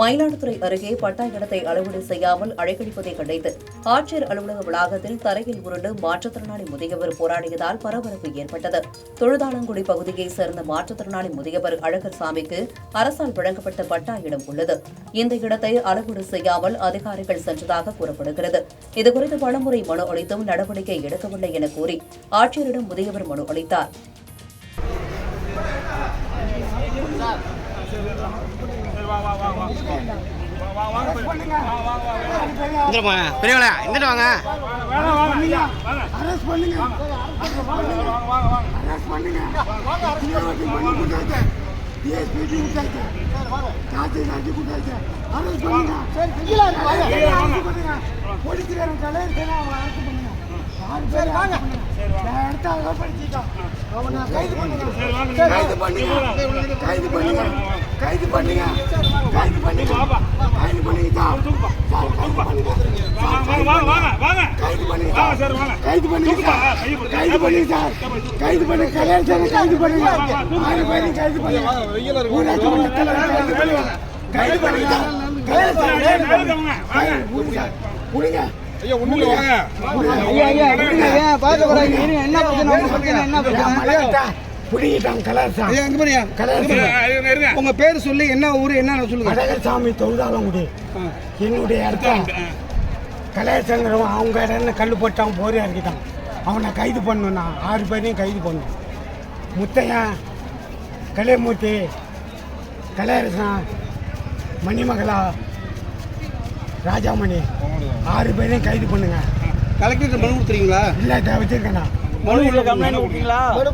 மயிலாடுதுறை அருகே பட்டா இடத்தை அளவீடு செய்யாமல் அழைக்கடிப்பதை கண்டித்து ஆட்சியர் அலுவலக வளாகத்தில் தரையில் உருண்டு மாற்றுத்திறனாளி முதியவர் போராடியதால் பரபரப்பு ஏற்பட்டது. தொழுதாளங்குடி பகுதியைச் சேர்ந்த மாற்றுத்திறனாளி முதியவர் அழகர் சாமிக்கு அரசால் வழங்கப்பட்ட பட்டா இடம் உள்ளது. இந்த இடத்தை அளவீடு செய்யாமல் அதிகாரிகள் சென்றதாக கூறப்படுகிறது. இதுகுறித்து பலமுறை மனு அளித்தும் நடவடிக்கை எடுக்கவில்லை என கூறி ஆட்சியரிடம் முதியவர் மனு அளித்தார். இந்திர போங்க பெரியவளா இந்திர வாங்க. அரெஸ்ட் பண்ணுங்க. அரெஸ்ட் பண்ணுங்க. தீவிரவாதி கொடுத்தாச்சு. டிஎஸ்பிடி விட்டாச்சு கொடுத்தாச்சு. அரெஸ்ட் பண்ணுங்க. போலீஸ்காரன் தலைவர் அரெஸ்ட் பண்ணுங்க. பேர் வாங்க இடத்த கைது பண்ணுங்க கைது பண்ணுங்க கைது பண்ணுங்க கைது பண்ணுங்க கைது பண்ணுங்க கைது பண்ணுங்க கைது பண்ணுங்க கைது பண்ணுங்க சார். கைது பண்ணுங்க பண்ணுங்க சார் கைது பண்ணுங்க கல்யாணம் சார் கைது பண்ணுங்க ஆறு பேரையும் கைது பண்ணுங்க ஊராட்சி மன்ற தலைவர் கைது பண்ணுங்க கைது பண்ணுங்க கல்யாணம் சார் கைது பண்ணுங்க கைது கொடுங்க சார். கொடுங்க ஐயா ஒண்ணுல வாங்க. ஐயா ஐயா ஐயா பாத்து வராங்க என்ன பிரச்சனை? உங்க பிரச்சனை? என்ன பிரச்சனை? புடிங்கிட்டாங்க கலர் சார் ஐயா எங்க போறியா இருங்க. உங்க பேர் சொல்லி என்ன ஊரு என்ன சொல்லுங்க. அழகர்சாமி தொழுதாலங்குடி என்னுடைய இடத்த கலையசங்கரம் அவங்க இடம்னு கல் போட்டான் போரியா இருக்கிட்டான் அவனை கைது பண்ணணும்னா ஆறு பேரையும் கைது பண்ணணும். முத்தையன் கலையமூர்த்தி கலையரசன் மணிமகளா ராஜாமணி. ஆறு பேரையும் கைது பண்ணுங்க. கலெக்டர் மனு கொடுத்துறீங்களா இல்லை இதை வச்சிருக்கேண்ணா மனு உள்ள கம்ப்ளைண்ட் கொடுத்தீங்களா? மனு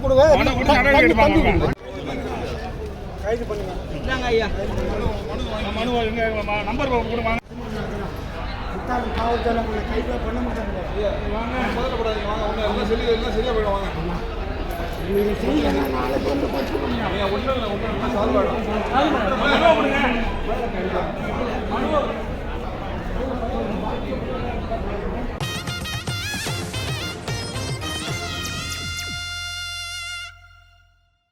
எடுப்பாங்க கைது பண்ணுங்க. இந்தாங்க ஐயா. மனு எங்க நம்பர் கொடுங்க காவல்துறை உங்களை கைது பண்ண மாட்டாங்க. வாங்க. பதட்டப்படாதீங்க வாங்க. ஒண்ணு எல்லாம் சொல்லி எல்லாம் சரியா போயிடும் வாங்க. நீங்கள் செய்யலைன்னா நாளைக்கு வந்து பச்சு பண்ணுங்க ஒண்ணு ஒண்ணு சால்வ். ஆயிடும்